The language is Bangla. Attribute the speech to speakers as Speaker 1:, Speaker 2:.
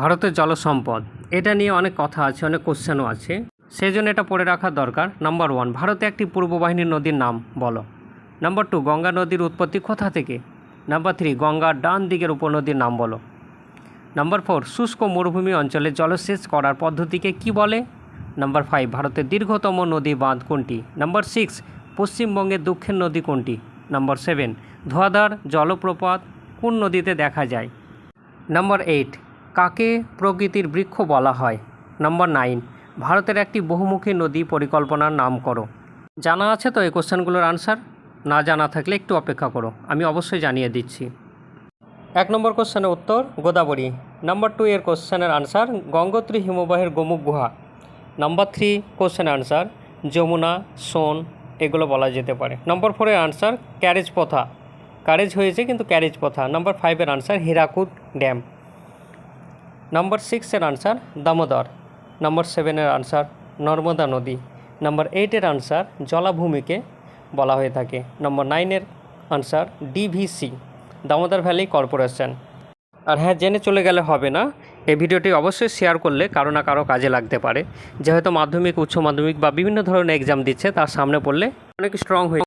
Speaker 1: ভারতের জলসম্পদ, এটা নিয়ে অনেক কথা আছে, অনেক কোশ্চেনও আছে। সেই জন্য এটা পড়ে রাখা দরকার। নাম্বার ওয়ান ভারতে একটি পূর্ব বাহিনী নদীর নাম বলো। নাম্বার টু গঙ্গা নদীর উৎপত্তি কোথা থেকে? নাম্বার থ্রি গঙ্গার ডান দিকের উপনদীর নাম বলো। নাম্বার ফোর শুষ্ক মরুভূমি অঞ্চলে জলসেচ করার পদ্ধতিকে কি বলে? নাম্বার ফাইভ ভারতের দীর্ঘতম নদী বাঁধ কোনটি? নাম্বার সিক্স পশ্চিমবঙ্গের দক্ষিণ নদী কোনটি? নাম্বার সেভেন ধোয়াধার, জলপ্রপাত কোন নদীতে দেখা যায়? নাম্বার এইট কাকে প্রকৃতির বৃক্ষ বলা হয়? Number nine. ভারতের একটি বহুমুখী নদী পরিকল্পনার নাম করো জানা আছে তো এই কোশ্চেনগুলোর আনসার? না জানা থাকলে একটু অপেক্ষা করো। আমি অবশ্যই জানিয়ে দিচ্ছি। এক নম্বর কোশ্চেনের উত্তর গোদাবরী। নাম্বার টু এর কোশ্চেনের আনসার গঙ্গোত্রী হিমবাহের গোমুখ গুহা। নাম্বার থ্রি কোশ্চেনের আনসার যমুনা, সোন, এগুলো বলা যেতে পারে। নম্বর ফোরের আনসার ক্যারেজ পথা ক্যারেজ হয়েছে কিন্তু ক্যারেজ পথা নাম্বার ফাইভের আনসার হীরাকুদ ড্যাম। নাম্বার সিক্সের আনসার দামোদর। নাম্বার সেভেনের আনসার নর্মদা নদী। নাম্বার এইটের আনসার জলাভূমিকে বলা হয়ে থাকে। নম্বর নাইনের answer DVC Damodar valley corporation আর হ্যাঁ জেনে চলে গেলে হবে না। এই ভিডিওটি অবশ্যই শেয়ার করলে কারও না কারও কাজে লাগতে পারে। যেহেতু মাধ্যমিক, উচ্চ মাধ্যমিক বা বিভিন্ন ধরনের এক্সাম দিচ্ছে, তার সামনে পড়লে অনেক স্ট্রং হয়ে